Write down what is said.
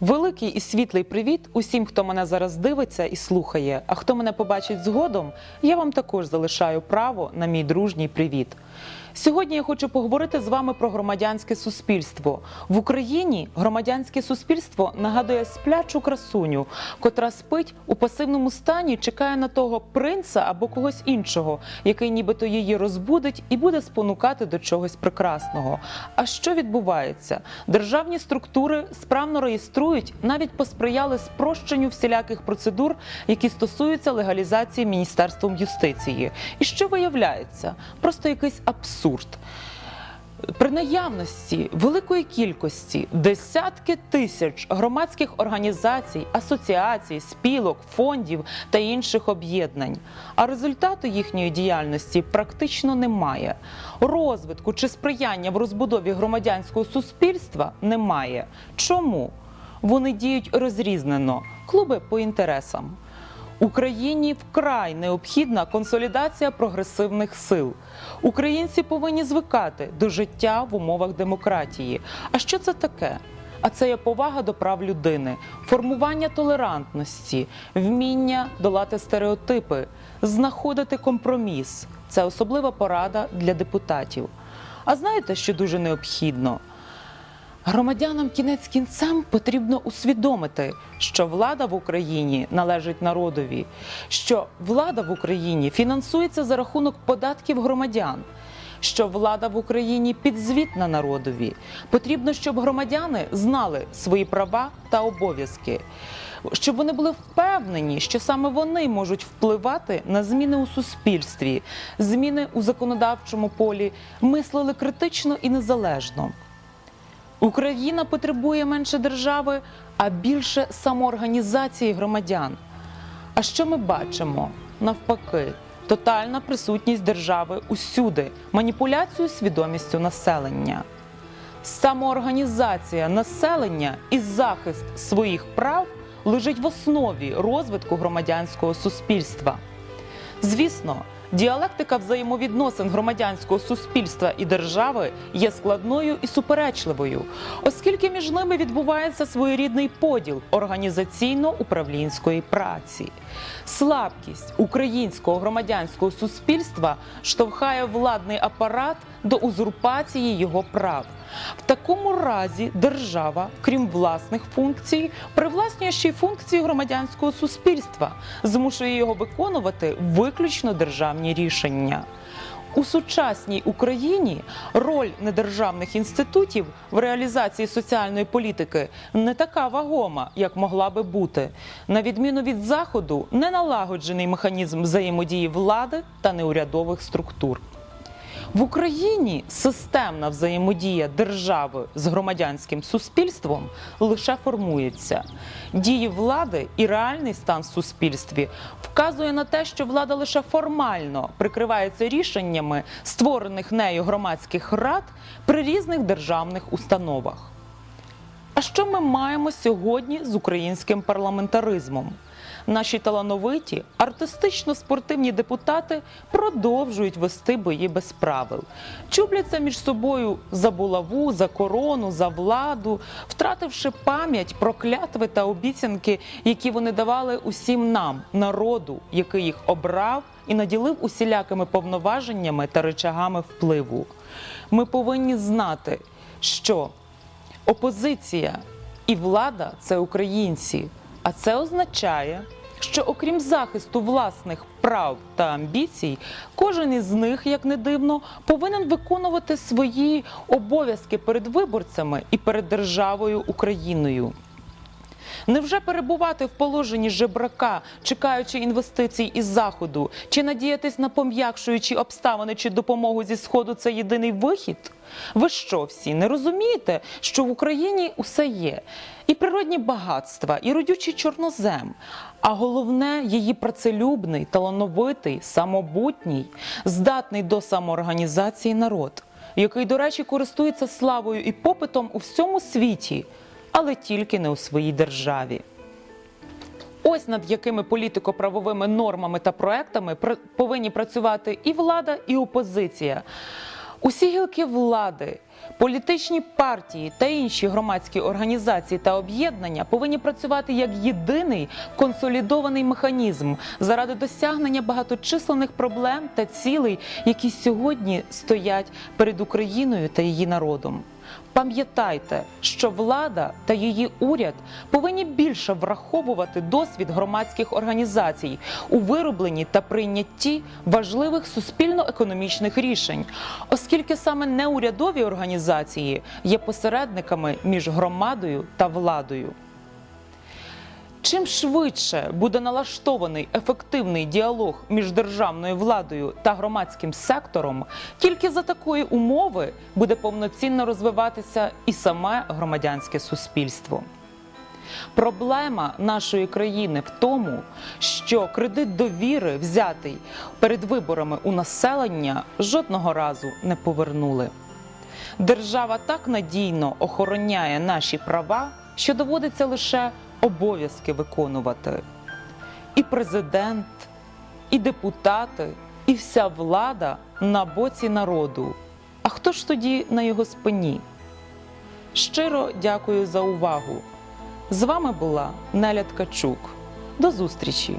Великий і світлий привіт усім, хто мене зараз дивиться і слухає. А хто мене побачить згодом, я вам також залишаю право на мій дружній привіт. Сьогодні я хочу поговорити з вами про громадянське суспільство. В Україні громадянське суспільство нагадує сплячу красуню, котра спить у пасивному стані, чекає на того принца або когось іншого, який нібито її розбудить і буде спонукати до чогось прекрасного. А що відбувається? Державні структури справно реєструють, навіть посприяли спрощенню всіляких процедур, які стосуються легалізації Міністерством юстиції. І що виявляється? Просто якийсь абсурд. При наявності великої кількості десятки тисяч громадських організацій, асоціацій, спілок, фондів та інших об'єднань, а результату їхньої діяльності практично немає. Розвитку чи сприяння в розбудові громадянського суспільства немає. Чому? Вони діють розрізнено, клуби по інтересам. Україні вкрай необхідна консолідація прогресивних сил. Українці повинні звикати до життя в умовах демократії. А що це таке? А це є повага до прав людини, формування толерантності, вміння долати стереотипи, знаходити компроміс. Це особлива порада для депутатів. А знаєте, що дуже необхідно? Громадянам кінець кінцем потрібно усвідомити, що влада в Україні належить народові, що влада в Україні фінансується за рахунок податків громадян, що влада в Україні підзвітна народові. Потрібно, щоб громадяни знали свої права та обов'язки, щоб вони були впевнені, що саме вони можуть впливати на зміни у суспільстві, зміни у законодавчому полі, мислили критично і незалежно. Україна потребує менше держави, а більше самоорганізації громадян. А що ми бачимо? Навпаки, тотальна присутність держави усюди, маніпуляцію свідомістю населення. Самоорганізація населення і захист своїх прав лежить в основі розвитку громадянського суспільства. Звісно, діалектика взаємовідносин громадянського суспільства і держави є складною і суперечливою, оскільки між ними відбувається своєрідний поділ організаційно-управлінської праці. Слабкість українського громадянського суспільства штовхає владний апарат до узурпації його прав. В такому разі держава, крім власних функцій, привласнює ще й функції громадянського суспільства, змушує його виконувати виключно державні рішення. У сучасній Україні роль недержавних інститутів в реалізації соціальної політики не така вагома, як могла би бути. На відміну від заходу, не налагоджений механізм взаємодії влади та неурядових структур. В Україні системна взаємодія держави з громадянським суспільством лише формується. Дії влади і реальний стан в суспільстві вказує на те, що влада лише формально прикривається рішеннями створених нею громадських рад при різних державних установах. А що ми маємо сьогодні з українським парламентаризмом? Наші талановиті артистично-спортивні депутати продовжують вести бої без правил, чубляться між собою за булаву, за корону, за владу, втративши пам'ять про клятви та обіцянки, які вони давали усім нам, народу, який їх обрав і наділив усілякими повноваженнями та речагами впливу. Ми повинні знати, що Опозиція і влада це українці, а це означає, що окрім захисту власних прав та амбіцій, кожен із них, як не дивно, повинен виконувати свої обов'язки перед виборцями і перед державою Україною. Невже перебувати в положенні жебрака, чекаючи інвестицій із заходу, чи надіятись на пом'якшуючі обставини чи допомогу зі сходу це єдиний вихід? Ви що всі не розумієте, що в Україні усе є? І природні багатства, і родючий чорнозем, а головне її працелюбний, талановитий, самобутній, здатний до самоорганізації народ, який, до речі, користується славою і попитом у всьому світі але тільки не у своїй державі. Ось над якими політико-правовими нормами та проектами пр- повинні працювати і влада, і опозиція. Усі гілки влади, політичні партії та інші громадські організації та об'єднання повинні працювати як єдиний консолідований механізм заради досягнення багаточисленних проблем та цілей, які сьогодні стоять перед Україною та її народом. Пам'ятайте, що влада та її уряд повинні більше враховувати досвід громадських організацій у виробленні та прийнятті важливих суспільно-економічних рішень, оскільки саме неурядові організації є посередниками між громадою та владою. Чим швидше буде налаштований ефективний діалог між державною владою та громадським сектором, тільки за такої умови буде повноцінно розвиватися і саме громадянське суспільство. Проблема нашої країни в тому, що кредит довіри, взятий перед виборами у населення, жодного разу не повернули. Держава так надійно охороняє наші права, що доводиться лише обов'язки виконувати. І президент, і депутати, і вся влада на боці народу. А хто ж тоді на його спині? Щиро дякую за увагу. З вами була Неля Ткачук. До зустрічі!